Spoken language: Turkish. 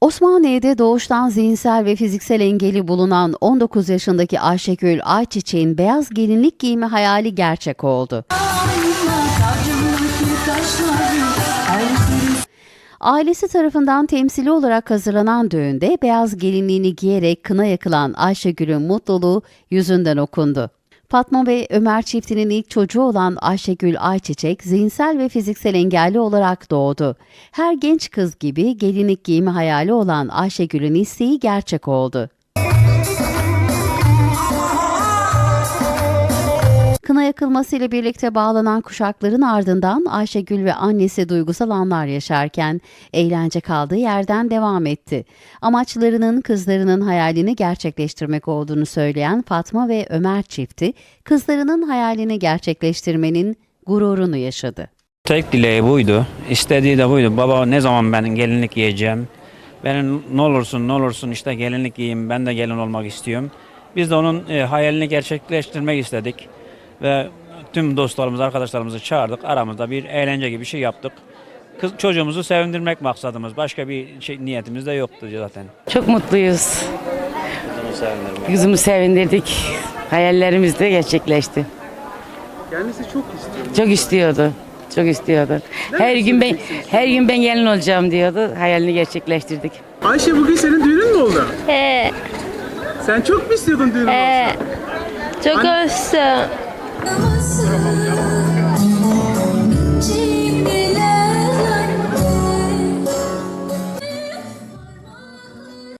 Osmaniye'de doğuştan zihinsel ve fiziksel engeli bulunan 19 yaşındaki Ayşegül Ayçiçek'in beyaz gelinlik giyme hayali gerçek oldu. Ailesi tarafından temsili olarak hazırlanan düğünde beyaz gelinliğini giyerek kına yakılan Ayşegül'ün mutluluğu yüzünden okundu. Fatma ve Ömer çiftinin ilk çocuğu olan Ayşegül Ayçiçek zihinsel ve fiziksel engelli olarak doğdu. Her genç kız gibi gelinlik giyme hayali olan Ayşegül'ün isteği gerçek oldu. Kına yakılmasıyla birlikte bağlanan kuşakların ardından Ayşegül ve annesi duygusal anlar yaşarken eğlence kaldığı yerden devam etti. Amaçlarının kızlarının hayalini gerçekleştirmek olduğunu söyleyen Fatma ve Ömer çifti kızlarının hayalini gerçekleştirmenin gururunu yaşadı. Tek dileği buydu. İstediği de buydu. Baba ne zaman ben gelinlik giyeceğim? Benim ne olursun ne olursun işte gelinlik giyeyim. Ben de gelin olmak istiyorum. Biz de onun e, hayalini gerçekleştirmek istedik. Ve tüm dostlarımız, arkadaşlarımızı çağırdık. Aramızda bir eğlence gibi bir şey yaptık. Kız, çocuğumuzu sevindirmek maksadımız. Başka bir şey, niyetimiz de yoktu zaten. Çok mutluyuz. Kızımı sevindirdik. Hayallerimiz de gerçekleşti. Kendisi çok istiyor. Çok istiyordu. Çok istiyordu. Her gün ben her gün ben gelin olacağım diyordu. Hayalini gerçekleştirdik. Ayşe bugün senin düğünün mü oldu? Ee, Sen çok mu istiyordun düğünün ee, olsun? çok özledim. 那么静